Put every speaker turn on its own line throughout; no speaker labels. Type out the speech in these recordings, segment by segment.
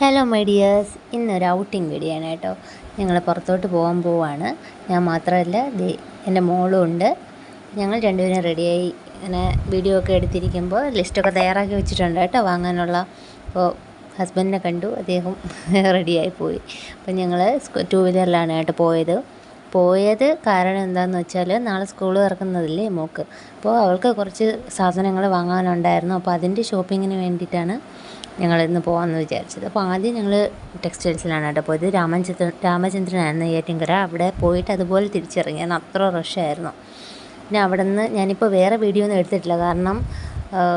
Hello my dears ഇന്നൊരു outing video ആണ് കേട്ടോ. ഞങ്ങൾ പുറത്തോട്ട് പോകാൻ പോവാണ്. ഞാൻ മാത്രമല്ല എന്റെ മോളും ഉണ്ട്. ഞങ്ങൾ രണ്ടുപേരും റെഡിയായി ഇങ്ങനെ വീഡിയോ ഒക്കെ എടുത്തിരിക്കുമ്പോൾ ലിസ്റ്റൊക്കെ തയ്യാറാക്കി വെച്ചിട്ടുണ്ട് കേട്ടോ വാങ്ങാനുള്ള. അപ്പോൾ ഹസ്ബൻഡിനെ കണ്ടു. അദ്ദേഹം റെഡിയായി പോയി. അപ്പോൾ ഞങ്ങൾ ടു വീലറിലാണ് കേട്ടോ പോയത്. പോയത് കാരണം എന്താണെന്ന് വെച്ചാൽ നാളെ സ്കൂൾ തുറക്കുന്നതില്ലേ മോക്ക്. അപ്പോൾ അവൾക്ക് കുറച്ച് സാധനങ്ങൾ വാങ്ങാനുണ്ടായിരുന്നു. അപ്പോൾ അതിന്റെ ഷോപ്പിങ്ങിന് വേണ്ടിയിട്ടാണ് ഞങ്ങൾ ഇന്ന് പോകാമെന്ന് വിചാരിച്ചത്. അപ്പോൾ ആദ്യം ഞങ്ങൾ ടെക്സ്റ്റൈൽസിലാണ് കേട്ടോ പോയത്. രാമചന്ദ്രൻ രാമചന്ദ്രനായിരുന്നു ഏറ്റിങ്കര. അവിടെ പോയിട്ട് അതുപോലെ തിരിച്ചിറങ്ങി. കാരണം അത്ര റഷായിരുന്നു പിന്നെ അവിടെ നിന്ന് ഞാനിപ്പോൾ വേറെ വീഡിയോ ഒന്നും എടുത്തിട്ടില്ല. കാരണം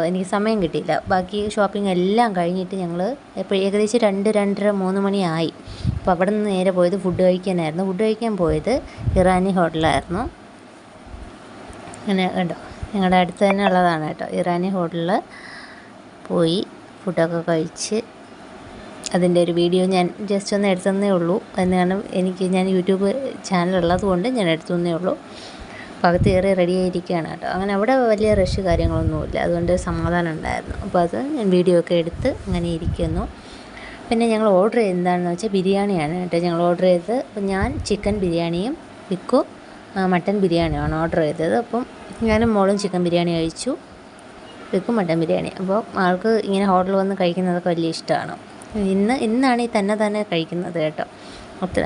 എനിക്ക് സമയം കിട്ടിയില്ല. ബാക്കി ഷോപ്പിംഗ് എല്ലാം കഴിഞ്ഞിട്ട് ഞങ്ങൾ ഇപ്പോൾ ഏകദേശം രണ്ട് രണ്ടര മൂന്ന് മണിയായി. അപ്പോൾ അവിടെ നിന്ന് നേരെ പോയത് ഫുഡ് കഴിക്കാനായിരുന്നു. ഫുഡ് കഴിക്കാൻ പോയത് ഇറാനി ഹോട്ടലായിരുന്നു. അങ്ങനെ കണ്ടോ? ഞങ്ങളുടെ അടുത്ത് തന്നെ ഉള്ളതാണ് കേട്ടോ. ഇറാനി ഹോട്ടലിൽ പോയി. ഫുഡൊക്കെ കഴിച്ച് അതിന്റെ ഒരു വീഡിയോ ഞാൻ ജസ്റ്റ് ഒന്ന് എടുത്തന്നേ ഉള്ളൂ. എന്ന് കാരണം എനിക്ക് ഞാൻ യൂട്യൂബ് ചാനൽ കൊണ്ട് ഞാൻ എടുത്തതന്നേ ഉള്ളൂ. അകത്ത് കയറി റെഡി ആയിരിക്കുകയാണ് കേട്ടോ. അങ്ങനെ അവിടെ വലിയ റഷ് കാര്യങ്ങളൊന്നുമില്ല. അതുകൊണ്ട് സമാധാനം ഉണ്ടായിരുന്നു. അപ്പോൾ അത് ഞാൻ വീഡിയോ ഒക്കെ എടുത്ത് അങ്ങനെ ഇരിക്കുന്നു. പിന്നെ ഞങ്ങൾ ഓർഡർ ചെയ്തെന്താണെന്ന് വെച്ചാൽ ബിരിയാണിയാണ് കേട്ടോ. ഞങ്ങൾ ഓർഡർ ചെയ്തത് അപ്പോൾ ഞാൻ ചിക്കൻ ബിരിയാണിയും വിക്കു മട്ടൻ ബിരിയാണിയുമാണ് ഓർഡർ ചെയ്തത്. അപ്പം ഞാനും മോളും ചിക്കൻ ബിരിയാണി കഴിച്ചു. വിക്കും മട്ടൻ ബിരിയാണി. അപ്പോൾ ആൾക്ക് ഇങ്ങനെ ഹോട്ടലിൽ വന്ന് കഴിക്കുന്നതൊക്കെ വലിയ ഇഷ്ടമാണ് ഇന്ന് ഇന്നാണ് ഈ തന്നെ തന്നെ കഴിക്കുന്നത് കേട്ടോ.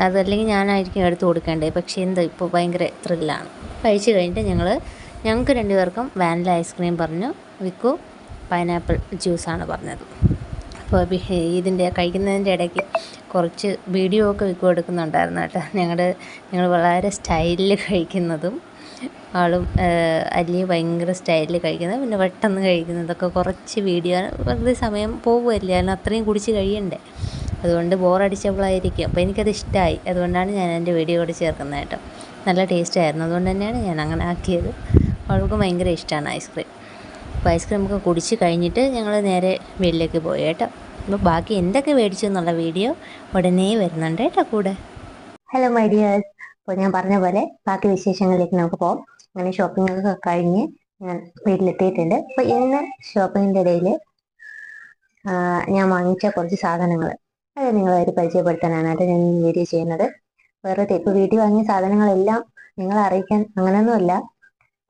അതല്ലെങ്കിൽ ഞാനായിരിക്കും എടുത്ത് കൊടുക്കേണ്ടത്. പക്ഷേ എന്താ ഇപ്പോൾ ഭയങ്കര ത്രില്ലാണ് കഴിച്ച് കഴിഞ്ഞിട്ട് ഞങ്ങൾ ഞങ്ങൾക്ക് രണ്ടുപേർക്കും വാനില ഐസ്ക്രീം പറഞ്ഞു വിക്കു പൈനാപ്പിൾ ജ്യൂസാണ് പറഞ്ഞത്. അപ്പോൾ ഇതിന്റെ കഴിക്കുന്നതിന്റെ ഇടയ്ക്ക് കുറച്ച് വീഡിയോ ഒക്കെ വിക്കു എടുക്കുന്നുണ്ടായിരുന്നു കേട്ടോ. ഞങ്ങളുടെ ഞങ്ങൾ വളരെ സ്റ്റൈലിൽ കഴിക്കുന്നതും ആളും അല്ലി ഭയങ്കര സ്റ്റൈലിൽ കഴിക്കുന്നത്. പിന്നെ പെട്ടെന്ന് കഴിക്കുന്നതൊക്കെ കുറച്ച് വീഡിയോ വെറുതെ സമയം പോകുമല്ലേ കാരണം അത്രയും കുടിച്ച് കഴിയണ്ടേ. അതുകൊണ്ട് ബോറടിച്ചപ്പോഴായിരിക്കും അപ്പോൾ എനിക്കത് ഇഷ്ടമായി അതുകൊണ്ടാണ് ഞാൻ എന്റെ വീഡിയോ കൂടി ചേർക്കുന്നത് കേട്ടോ. നല്ല ടേസ്റ്റ് ആയിരുന്നു. അതുകൊണ്ട് തന്നെയാണ് ഞാൻ അങ്ങനെ ആക്കിയത്. അവൾക്ക് ഭയങ്കര ഇഷ്ടമാണ് ഐസ്ക്രീം. അപ്പോൾ ഐസ്ക്രീം ഒക്കെ കുടിച്ച് കഴിഞ്ഞിട്ട് ഞങ്ങൾ നേരെ വീട്ടിലേക്ക് പോയി കേട്ടോ. അപ്പോൾ ബാക്കി എന്തൊക്കെ മേടിച്ചു എന്നുള്ള വീഡിയോ ഉടനെ വരുന്നുണ്ട് കേട്ടോ കൂടെ. ഹലോ മൈ ഡിയേഴ്സ് അപ്പോൾ ഞാൻ പറഞ്ഞ പോലെ ബാക്കി വിശേഷങ്ങളിലേക്ക് നമുക്ക് പോകാം അങ്ങനെ ഷോപ്പിംഗ് ഒക്കെ കഴിഞ്ഞ് ഞാൻ വീട്ടിലെത്തിയിട്ടുണ്ട്. അപ്പോൾ ഇന്ന് ഷോപ്പിങ്ങിന്റെ ഇടയിൽ ഞാൻ വാങ്ങിച്ച കുറച്ച് സാധനങ്ങൾ. അത് നിങ്ങളൊരു പരിചയപ്പെടുത്താനാണ് ഞാൻ വീഡിയോ ചെയ്യുന്നത്. വെറുതെ ഇപ്പോൾ വീട്ടിൽ വാങ്ങിയ സാധനങ്ങളെല്ലാം നിങ്ങളെ അറിയിക്കാൻ അങ്ങനെയൊന്നുമല്ല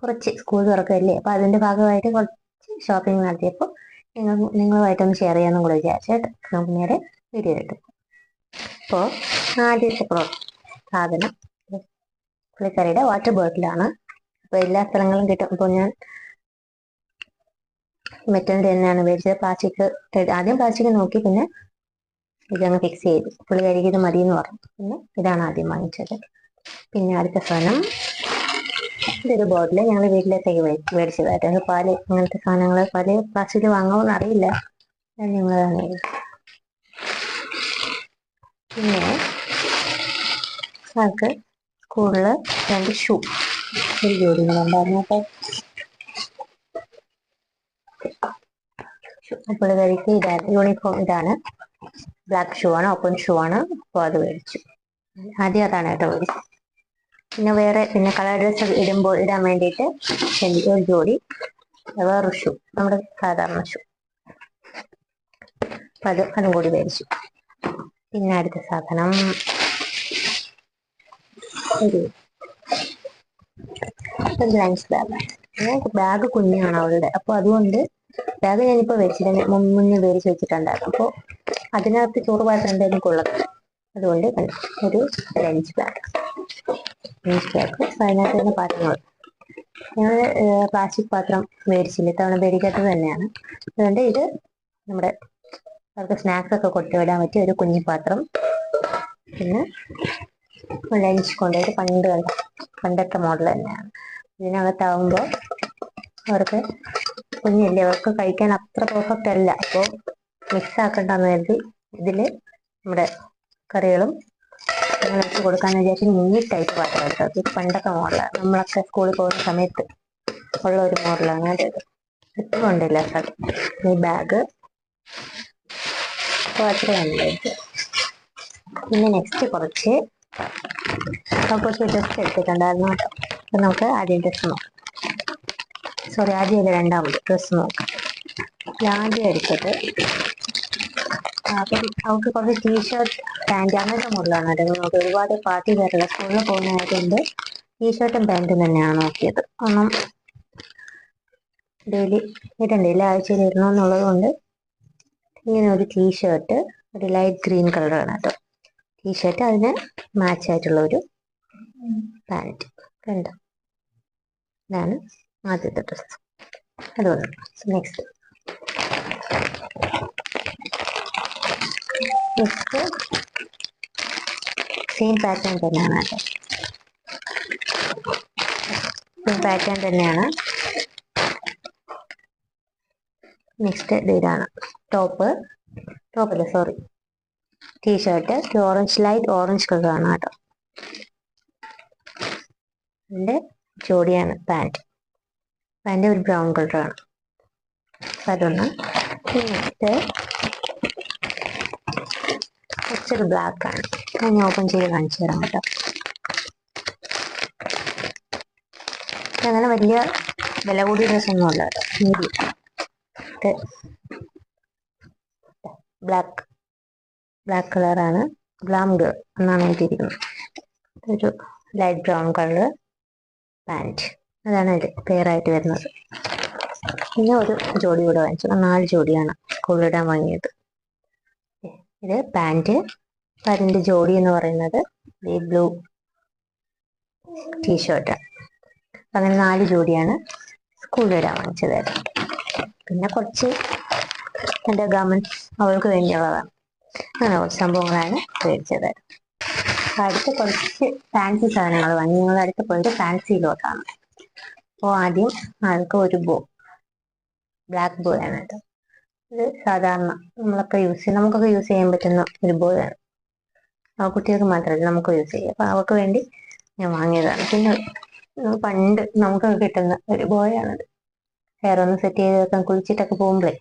കുറച്ച് സ്കൂൾ തുറക്കല്ലേ? അപ്പോൾ അതിന്റെ ഭാഗമായിട്ട് കുറച്ച് ഷോപ്പിംഗ് നടത്തിയപ്പോൾ നിങ്ങൾ നിങ്ങളുമായിട്ടൊന്ന് ഷെയർ ചെയ്യാമെന്നും കൂടെ വിചാരിച്ചിട്ട് നമുക്ക് നേരെ വീഡിയോ കിട്ടും അപ്പോൾ ആദ്യത്തെ സാധനം. പുള്ളിക്കറിയുടെ വാട്ടർ ബോട്ടിലാണ് അപ്പോൾ എല്ലാ സ്ഥലങ്ങളും കിട്ടും. അപ്പൊ ഞാൻ മെറ്റലിന്റെ തന്നെയാണ് മേടിച്ചത്. പ്ലാസ്റ്റിക് ആദ്യം പ്ലാസ്റ്റിക് നോക്കി പിന്നെ ഇതങ്ങ് ഫിക്സ് ചെയ്തു. പുള്ളിക്കാരിക്ക് ഇത് മതി എന്ന് പറഞ്ഞു. പിന്നെ ഇതാണ് ആദ്യം വാങ്ങിച്ചത്. പിന്നെ അടുത്ത സാധനം ഇതൊരു ബോട്ടിൽ ഞങ്ങൾ വീട്ടിലേക്ക് മേടിച്ചതായിട്ട് പാൽ അങ്ങനത്തെ സാധനങ്ങൾ പാൽ പ്ലാസ്റ്റിക് വാങ്ങുമെന്ന് അറിയില്ല. മേടിച്ചത്. പിന്നെ ആൾക്ക് സ്കൂളിൽ രണ്ട് ഷൂ. ഒരു ജോഡി അപ്പോൾ പുള്ളിക്കാരിക്ക് ഇതാണ് യൂണിഫോം ഇതാണ്. ബ്ലാക്ക് ഷൂ ആണ് ഓപ്പൺ ഷൂ ആണ്. അപ്പോൾ അത് മേടിച്ചു. ആദ്യം അതാണ് കേട്ടോ പിന്നെ വേറെ പിന്നെ കളർ ഡ്രസ് ഇടുമ്പോൾ ഇടാൻ വേണ്ടിയിട്ട് എനിക്ക് ഒരു ജോഡി വേറൊരു ഷൂ നമ്മുടെ സാധാരണ ഷൂ അപ്പം അത് അതും കൂടി മേടിച്ചു. പിന്നെ അടുത്ത സാധനം. ഒരു ഒരു ലഞ്ച് ബാഗ് പിന്നെ ബാഗ് കുഞ്ഞാണ് അവളുടെ. അപ്പോൾ അതുകൊണ്ട് ബാഗ് ഞാനിപ്പോൾ വെച്ചിട്ട് മുന്നേ മേടിച്ച് വെച്ചിട്ടുണ്ടായിരുന്നു അപ്പോൾ അതിനകത്ത് ചോറ് പാത്രം എന്തായാലും കൊള്ളത്തില്ല അതുകൊണ്ട് കണ്ടോ, ഒരു ലഞ്ച് ബാഗ് ലഞ്ച് ബാഗ് അതിനകത്ത് തന്നെ പാത്രങ്ങൾ ഞങ്ങൾ പ്ലാസ്റ്റിക് പാത്രം മേടിച്ചില്ല. ഇത്തവണ മേടിക്കാത്തത് തന്നെയാണ്. അതുകൊണ്ട് ഇത് നമ്മുടെ അവർക്ക് സ്നാക്സ് ഒക്കെ കൊടുത്തു വിടാൻ പറ്റിയ ഒരു കുഞ്ഞു പാത്രം. പിന്നെ ലഞ്ച് കൊണ്ടുപോയിട്ട് പണ്ട് പണ്ടത്തെ മോഡൽ തന്നെയാണ്. ഇതിനകത്താവുമ്പോൾ അവർക്ക് കുഞ്ഞില്ലേ അവർക്ക് കഴിക്കാൻ അത്ര പെർഫെക്റ്റ് അല്ല. അപ്പോൾ മിക്സ് ആക്കണ്ടെന്ന് കരുതി ഇതിൽ നമ്മുടെ കറികളും അങ്ങനെ കൊടുക്കാന്ന് വിചാരിച്ച് നീറ്റ് ടൈപ്പ് പാത്രം കേട്ടോ. ഇത് പണ്ടത്തെ മോഡലാണ് നമ്മളൊക്കെ സ്കൂളിൽ പോകുന്ന സമയത്ത് ഉള്ള ഒരു മോഡലാണ് അങ്ങനത്തെ ഇത് ഇപ്പം ഉണ്ടല്ല സാർ ഈ ബാഗ് അത്രയാണ് പിന്നെ നെക്സ്റ്റ് കുറച്ച് കുറച്ച് ജസ്റ്റ് എടുത്തിട്ടുണ്ടായിരുന്നു കേട്ടോ. നമുക്ക് ആദ്യം ഡ്രസ്സ് നോക്കാം. സോറി ആദ്യം രണ്ടാമത് ഡ്രസ്സ് നോക്കാം. ആദ്യം എടുത്തത് അവൾക്ക് കുറച്ച് ടീഷർട്ട് പാന്റ് അങ്ങനത്തെ മുകളിലാണ് അല്ലെങ്കിൽ നമുക്ക് ഒരുപാട് പാർട്ടി വെയറുള്ള സ്കൂളിൽ പോകുന്നതായതുകൊണ്ട് ടീഷർട്ടും പാന്റും തന്നെയാണ് നോക്കിയത്. ഒന്നും ഡെയിലി ഇടണ്ട എല്ലാ ആഴ്ചയിൽ ഇടണമെന്നുള്ളത് കൊണ്ട് ഇങ്ങനെ ഒരു ടീഷർട്ട് ഒരു ലൈറ്റ് ഗ്രീൻ കളറാണ് കേട്ടോ. ടീഷർട്ട് അതിന് മാച്ച് ആയിട്ടുള്ള ഒരു പാന്റ് കണ്ടോ? ഇതാണ് ആദ്യത്തെ ഡ്രസ്സ് അതുപോലെ നെക്സ്റ്റ് നെക്സ്റ്റ് സെയിം പാറ്റേൺ തന്നെയാണ് സെയിം പാറ്റേൺ തന്നെയാണ്. നെക്സ്റ്റ് ഇതാണ്. Top ടോപ്പല്ല sorry t shirt orange light orange കളറാണ് കേട്ടോ. ജോഡിയാണ് പാന്റ്. പാന്റ് ഒരു ബ്രൗൺ കളറാണ്. അതൊന്ന് നെക്സ്റ്റ് കുറച്ചൊരു ബ്ലാക്ക് ആണ്. ഞാൻ ഓപ്പൺ ചെയ്ത് കാണിച്ചു തരാം കേട്ടോ. അങ്ങനെ വലിയ വില കൂടിയ ഡ്രസ് ഒന്നും അല്ല ബ്ലാക്ക് ബ്ലാക്ക് കളറാണ്. ഗ്ലാം ഗേൾ എന്നാണ് എഴുതിയിരിക്കുന്നത്. ഒരു ലൈറ്റ് ബ്രൗൺ കളർ പാന്റ് അതാണ് അതിൽ പേറായിട്ട് വരുന്നത്. പിന്നെ ഒരു ജോഡി കൂടെ വാങ്ങിച്ചു. നാല് ജോഡിയാണ് സ്കൂളിലിടാൻ വാങ്ങിയത്. ഇത് പാന്റ് അതിന്റെ ജോഡി എന്ന് പറയുന്നത് ഈ ബ്ലൂ ടീഷർട്ട്. അങ്ങനെ നാല് ജോഡിയാണ് സ്കൂളിലിടാൻ വാങ്ങിച്ചത് പിന്നെ കുറച്ച് എന്റെ ഗവൺമെന്റ് അവൾക്ക് വേണ്ടിയുള്ളതാണ്. അങ്ങനെ കുറച്ച് സംഭവങ്ങളാണ് മേടിച്ചത്. അടുത്ത് കുറച്ച് ഫാൻസി സാധനങ്ങൾ വാങ്ങി. ഞങ്ങൾ അടുത്ത് ഫാൻസി ഫാൻസിയിലോട്ടാണ് അപ്പോൾ ആദ്യം ആൾക്ക് ഒരു ബോ ബ്ലാക്ക് ബോ ആണ് കേട്ടോ. ഇത് സാധാരണ നമ്മളൊക്കെ യൂസ് ചെയ്യും നമുക്കൊക്കെ യൂസ് ചെയ്യാൻ പറ്റുന്ന ഒരു ബോ ആണ് ആ കുട്ടികൾക്ക് മാത്രമല്ല നമുക്ക് യൂസ് ചെയ്യാം. അപ്പോൾ അവർക്ക് വേണ്ടി ഞാൻ വാങ്ങിയതാണ്. പിന്നെ പണ്ട് നമുക്ക് കിട്ടുന്ന ഒരു ബോയാണത് ഹെയർ ഒന്ന് സെറ്റ് ചെയ്ത് വെക്കാൻ കുളിച്ചിട്ടൊക്കെ പോകുമ്പോഴേ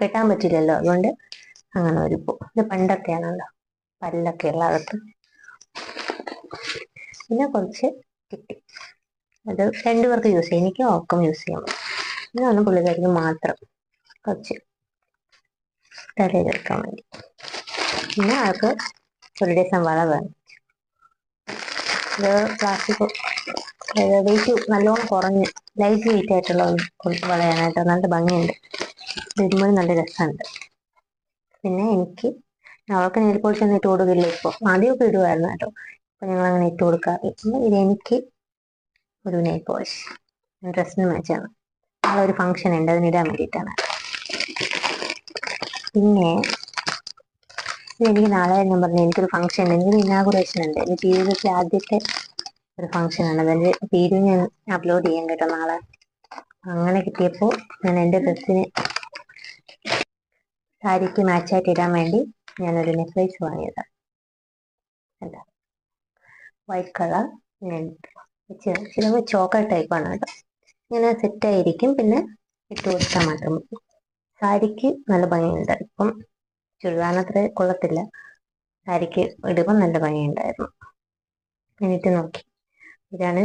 കെട്ടാൻ പറ്റില്ലല്ലോ. അതുകൊണ്ട് അങ്ങനെ ഒരു പൂ ഇത് പണ്ടൊക്കെയാണല്ലോ. പല്ലൊക്കെ ഉള്ള അകത്ത് പിന്നെ കുറച്ച് കിട്ടി അത് രണ്ടുപേർക്ക് യൂസ് ചെയ്യാം. എനിക്ക് ഓക്കം യൂസ് ചെയ്യാം. പറ്റും ഇതാണ് പുള്ളിക്കാരിക്ക് മാത്രം കുറച്ച് തലയിൽ വെക്കാൻ വേണ്ടി. പിന്നെ ആൾക്ക് ഒരു ദിവസം വള വേണം. ഇത് പ്ലാസ്റ്റിക് വെയിറ്റ് നല്ലോണം കുറഞ്ഞ് ലൈറ്റ് വെയിറ്റ് ആയിട്ടുള്ള വളയാനായിട്ട് നല്ല ഭംഗിയുണ്ട്. ഇടുമ്പോൾ നല്ല രസമുണ്ട്. പിന്നെ എനിക്ക് അവൾക്ക് നെയിൽ പോളിഷ് ഒന്നും ഇട്ട് കൊടുക്കില്ല ഇപ്പോൾ ആദ്യമൊക്കെ ഇടുമായിരുന്നു കേട്ടോ. അപ്പോൾ ഞങ്ങൾ അങ്ങനെ ഇട്ട് കൊടുക്കാറില്ല പിന്നെ ഇത് എനിക്ക് ഒരു നെയിൽ പോളിഷ്. ഡ്രസ്സിന് മാച്ചാണ് നാളെ ഒരു ഫംഗ്ഷൻ ഉണ്ട്. അതിനിടാൻ വേണ്ടിയിട്ടാണ്. പിന്നെ എനിക്ക് നാളെ ഞാൻ പറഞ്ഞു എനിക്കൊരു ഫംഗ്ഷൻ ഉണ്ട്. എനിക്കൊരു ഇനാഗുറേഷൻ ഉണ്ട്. എന്റെ ജീവിതത്തിലെ ആദ്യത്തെ ഒരു ഫംഗ്ഷൻ ആണ്. അതിന്റെ വീഡിയോ ഞാൻ അപ്ലോഡ് ചെയ്യാൻ കേട്ടോ നാളെ. അങ്ങനെ കിട്ടിയപ്പോൾ ഞാൻ എന്റെ ഡ്രസ്സിന് സാരിക്ക് മാച്ചായിട്ട് ഇടാൻ വേണ്ടി ഞാനൊരു നെക്ലേസ് വാങ്ങിയത്. അല്ല വൈറ്റ് കളർ ചിലപ്പോൾ ചോക്ലേറ്റ് ടൈപ്പാണ് കേട്ടോ. ഇങ്ങനെ സെറ്റായിരിക്കും പിന്നെ ഇട്ട് കൊടുത്താൽ മാത്രം മതി. സാരിക്ക് നല്ല ഭംഗിയുണ്ട്. ഇപ്പം ചുരിദാറിനത്ര കൊള്ളത്തില്ല. സാരിക്ക് ഇടുമ്പോൾ നല്ല ഭംഗിയുണ്ടായിരുന്നു. എന്നിട്ട് നോക്കി. ഇതാണ്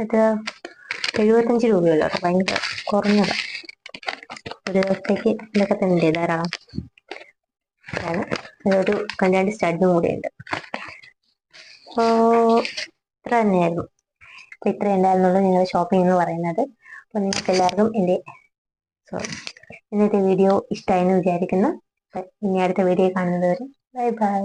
അത് എഴുപത്തഞ്ച് രൂപയുള്ളൂ ഭയങ്കര കുറഞ്ഞതാണ് ഒരു ദിവസത്തേക്ക് ഇതൊക്കെ തന്നെ ധാരാളം? അതാണ് അതൊരു കല്യാണ സ്റ്റഡും കൂടെയുണ്ട് അപ്പോൾ ഇത്ര തന്നെയായിരുന്നു. അപ്പോൾ ഇത്ര ഉണ്ടായിരുന്നുള്ളൂ നിങ്ങളുടെ ഷോപ്പിംഗ് എന്ന് പറയുന്നത്. അപ്പോൾ നിങ്ങൾക്ക് എല്ലാവർക്കും എന്റെ സോറി ഇന്നത്തെ വീഡിയോ ഇഷ്ടമായി എന്ന് വിചാരിക്കുന്നു ഇനി അടുത്ത വീഡിയോ കാണുന്നത് വരെ ബൈ ബൈ